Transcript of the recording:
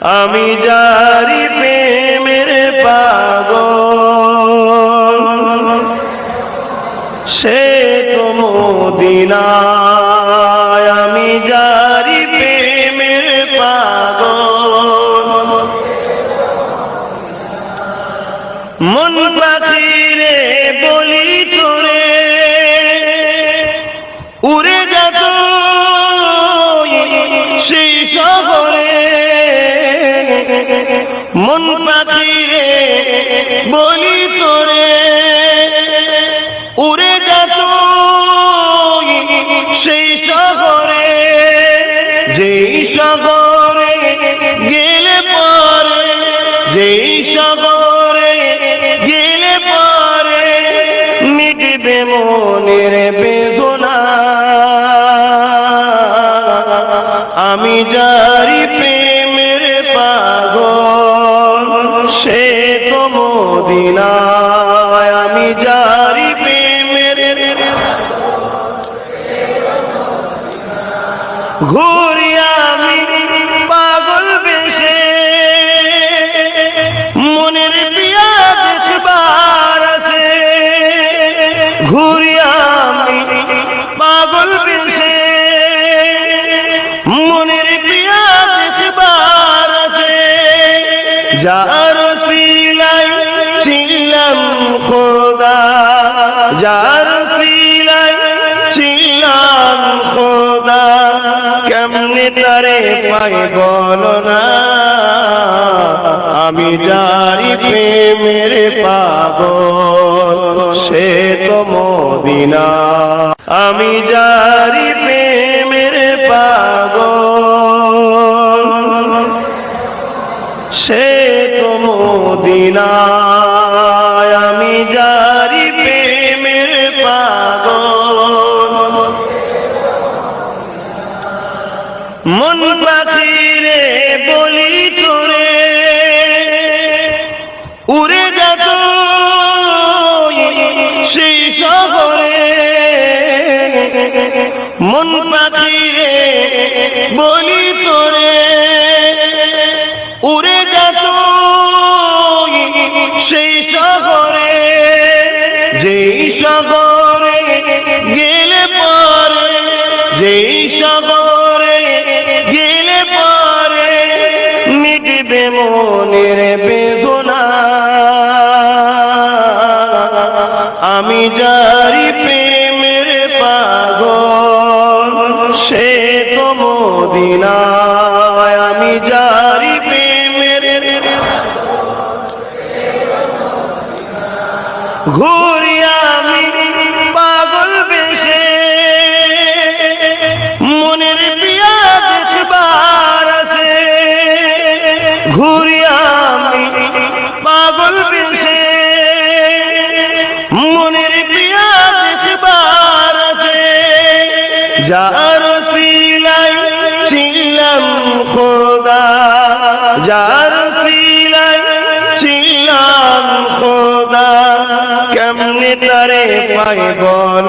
আমি জারি প্রেমের পাগ সে তোমো দিনা আমি জারি প্রেমের পাগ মন পাখিরে মন পাখিরে, বলি তোরে, উড়ে যেত সেই শহরে, যেই শহরে গেলে পরে, যেই শহরে গেলে পরে মিটবে মনের বেদনা। আমি জারি মদিনায় আমি জারি প্রেমের ঘুরি আমি পাগল বেশে। মনের পিয়া দেখবার আছে ঘুরি আমি পাগল বেশে। মনের পিয়া দেখবার আছে যার যার সিলাই ছিলাম খোদা, কেমনে তারে পাই বল না? আমি জারি প্রেমের পাগল, সে তো মদিনা। আমি জারি প্রেমের পাগল, সে তো মদিনায় মন পাখিরে বলি তোরে, উড়ে যেত সেই শহরে। মন পাখিরে বলি তোরে, উড়ে যেত সেই শহরে। যেই শহরে গেলে পরে, যেই শহরে মনের বেদনা। আমি জারি প্রেমের পাগল সে তো মদিনায়। আমি জারি প্রেমের ঘুরি আমি যার সিলাই ছিলাম খোদা। যার খোদা। কেমনে তারে পাই বল